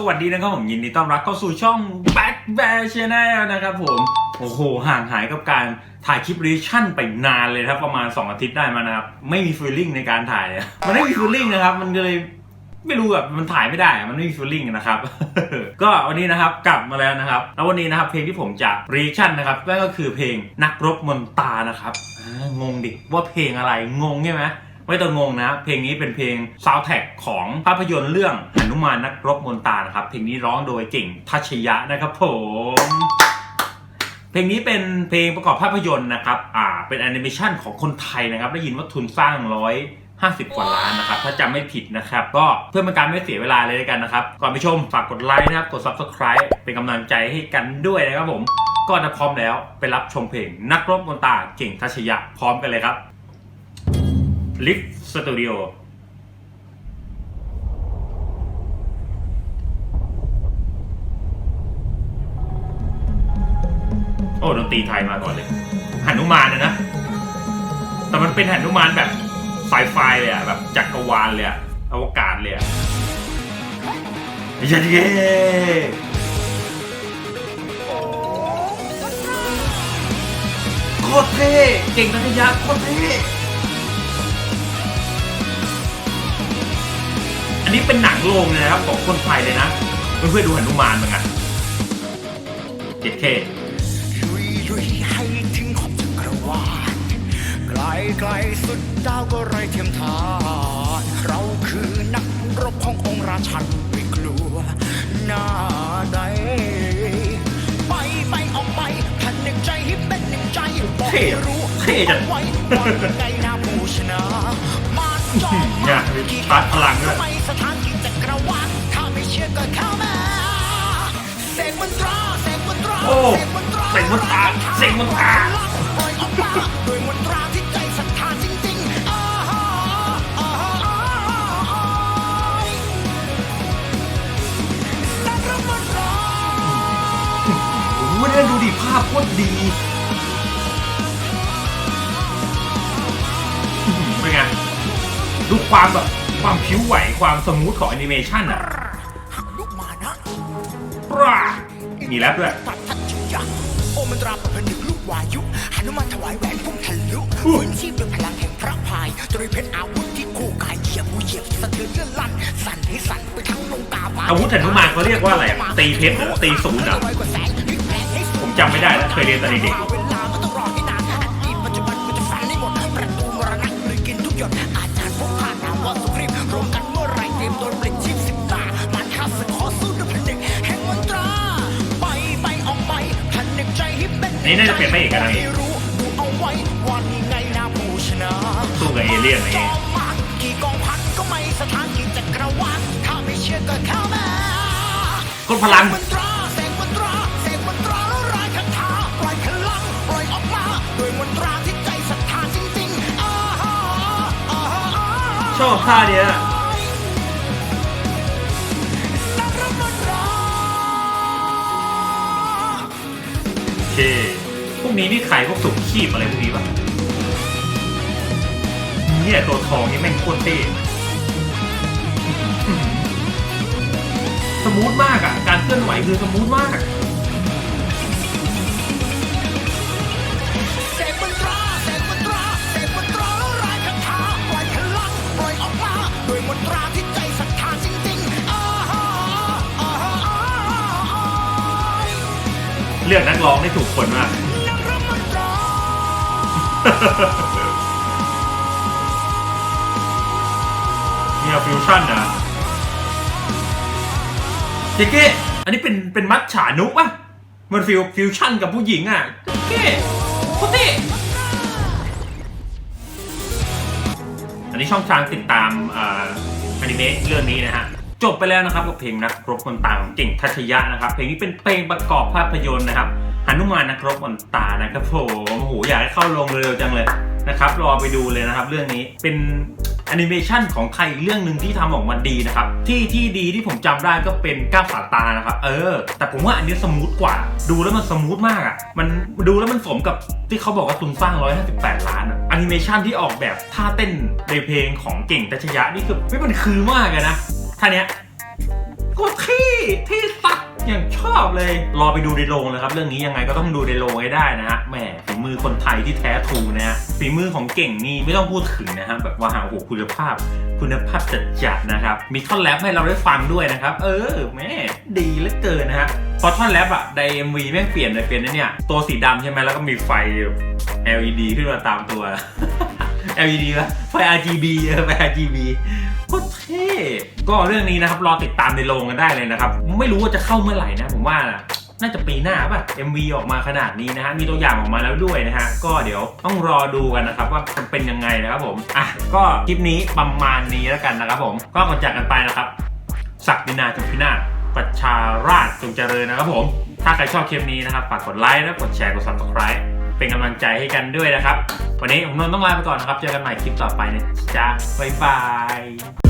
สวัสดีนะครับผมยินดีต้อนรับเข้าสู่ช่อง Back Bear Channel นะครับผมโอ้โหห่างหายกับการถ่ายคลิปรีชั่นไปนานเลยครับประมาณ 2 อาทิตย์ได้มานะครับ ไม่มีฟีลลิ่งในการถ่ายมันไม่มีฟีลลิ่งนะครับ มันเลยไม่รู้แบบมันถ่ายไม่ได้ มันไม่มีฟีลลิ่งนะครับ ก็วันนี้นะครับกลับมาแล้วนะครับ แล้ววันนี้นะครับเพลงที่ผมจะรีชั่นนะครับนั่นก็คือเพลงนักรบมนตานะครับงงดิว่าเพลงอะไรงงใช่ไหม ไม่ต้องงงนะ เพลงนี้เป็นเพลงซาวแท็กของภาพยนตร์เรื่องหนุมานนักรบมนตานะครับ เพลงนี้ร้องโดยเก่งทัชยะนะครับผมเพลงนี้เป็นเพลงประกอบภาพยนตร์นะครับอ่าเป็นแอนิเมชันของคนไทยนะครับ ได้ยินว่าทุนสร้างร้อย50 กว่าล้านนะครับ ถ้าจำไม่ผิดนะครับ ก็เพื่อเป็นการไม่เสียเวลาเลยแล้วยกันนะครับ ก่อนไปชมฝากกดไลค์นะครับ กด Subscribe เป็นกำลังใจให้กันด้วยนะครับผม ก็ถ้าพร้อมแล้วไปรับชมเพลงนักรบมนตาเก่งทัชยะพร้อมกันเลยครับ ลิฟสตูดิโอโอ้ดนตรีไทยมาก่อนเลยหันุมานนะนะ แต่มันเป็นหันุมานแบบไฟไฟเลยอะแบบจักรวาลเลยอะอวกาศเลยอะยันเย่โคตรเท่เก่งนักยะโคตรเท่ อันนี้เป็นหนังโรงเลยนะครับของคนไทยเลยนะ เพื่อนๆดูหนุมานเหมือนกันเจ็ดเคลุยลุยให้ถึงขอบจักรวาลไกลไกลสุดดาวก็ไรเทียมทานเราคือนักรบขององค์ราชันไม่กลัวหน้าใดไปไปออกไปพันหนึ่งใจให้เป็นหนึ่งใจบอกให้รู้เท่จังไว้ว่าไงนะผู้ชนะ เนี่ยมีชาร์จพลังด้วยทำไมสถานที่จักรวาลถ้าไม่เชื่อก็เข้ามาเสกมนตราเสกมนตราโอ้เสกมนตราเสกมนตราปล่อยออกมาด้วยมนตราที่ใจศรัทธาจริงๆอ้าฮ่าอ้าฮ่าอ้าฮ่านักรบมนตราโอ้โหเนี่ยดูดิภาพโคตรดี ดูความแบบความผิวไหวความสมูทของแอนิเมชันอะหักลุกมานะปรามีแล้วด้วยปัดทัดจุยักโอมนตราประพนึกลูกวายุหนุมานถวายแหวนพุ่งทะลุฟื้นชีพด้วยพลังแห่งพระพายตรีเพชรอาวุธที่คู่กายเหยียบหูเหยียบสะเทือนเลื่อนลั่นสั่นให้สั่นไปทั้งลงกาฟ้าอาวุธหนุมานเขาเรียกว่าอะไรอะตีเพชรเหรอตีศูนย์เหรอผมจำไม่ได้แล้วเคยเรียนตอนเด็ก นนี่น่าจะเป็นพระเอกกันนะให้รู้ดูเอาไว้วันะสู้กับเอเลี่ยนอะไรเงี้ยมมากกี่กองพันก็ไม่สถานที่จักรวาลถ้าไม่เชื่อก็เข้ามาคนพลังมนตรพลังชอบท่าเนี้ยโอเค นี้นี่ขายพวกสุกขีบอะไรพวกนี้ปะนี่แหลตัวทองนี่แม่งโคตรเต้สมูทมากอะ การเคลื่อนไหวคือสมูทมากเลือกนักร้องได้ถูกคนมาก เนี่ยฟิวชั่นนะเจ๊เก้อันนี้เป็นเป็นมัดฉานุป่ะมันฟิวฟิวชั่นกับผู้หญิงอะเจ๊เก้โคตรเท่อันนี้ช่องทางติดตามอ่าอนิเมะเรื่องนี้นะฮะ จบไปแล้วนะครับกับเพลงนักรบคนตาของเก่งทัชยะนะครับ เพลงนี้เป็นเพลงประกอบภาพยนตร์นะครับหนุมานนักรบคนตานะครับผมโอ้โหอยากให้เข้าลงเร็วจังเลยนะครับรอไปดูเลยนะครับ เรื่องนี้เป็นแอนิเมชันของไทยอีกเรื่องหนึ่งที่ทำออกมาดีนะครับ ที่ที่ดีที่ผมจำได้ก็เป็นก้าวสาตานะครับ เออ แต่ผมว่าอันนี้สมูทกว่า ดูแล้วมันสมูทมากอะ่ะ มันดูแล้วมันสมกับที่เขาบอกว่าทุนสร้าง 158 ล้านอะแอนิเมชันที่ออกแบบท่าเต้นในเพลงของเก่งตัชยะนี่คือไม่มันคือมากเลยนะ ท่าเนี้ยก็ที่ที่ตัดอย่างชอบเลย รอไปดูในโรงเลยครับ เรื่องนี้ยังไงก็ต้องดูในโรงให้ได้นะฮะแหมฝีมือคนไทยที่แท้ทรูนะฮะฝีมือของเก่งนี่ไม่ต้องพูดถึงนะฮะแบบว่าโอ้โหคุณภาพ คุณภาพจัดๆนะครับ มีท่อนแรปให้เราได้ฟังด้วยนะครับ เออแม่ดีเหลือเกินนะฮะพอท่อนแรปอะใน MV แม่งเปลี่ยนเลยเปลี่ยนนะเนี่ยตัวสีดำใช่ไหมแล้วก็มีไฟ LED ขึ้นมาตามตัว LED วะไฟ RGB ไฟ RGB โคตรเท่ก็เรื่องนี้นะครับรอติดตามในโรงกันได้เลยนะครับ ไม่รู้ว่าจะเข้าเมื่อไหร่นะ ผมว่านะน่าจะปีหน้าป่ะ MV ออกมาขนาดนี้นะฮะ มีตัวอย่างออกมาแล้วด้วยนะฮะ ก็เดี๋ยวต้องรอดูกันนะครับ ว่าจะเป็นยังไงนะครับผม อะ ก็คลิปนี้ประมาณนี้แล้วกันนะครับผม ก็ก่อนจากกันไปนะครับ ศักดินาจงพินาศประชาราชจงเจริญนะครับผม ถ้าใครชอบคลิปนี้นะครับ ฝากกดไลค์และกดแชร์ กด subscribe เป็นกำลังใจให้กันด้วยนะครับ วันนี้ผมนนท์ต้องลาไปก่อนนะครับ เจอกันใหม่คลิปต่อไปนะจ๊ะบ๊ายบาย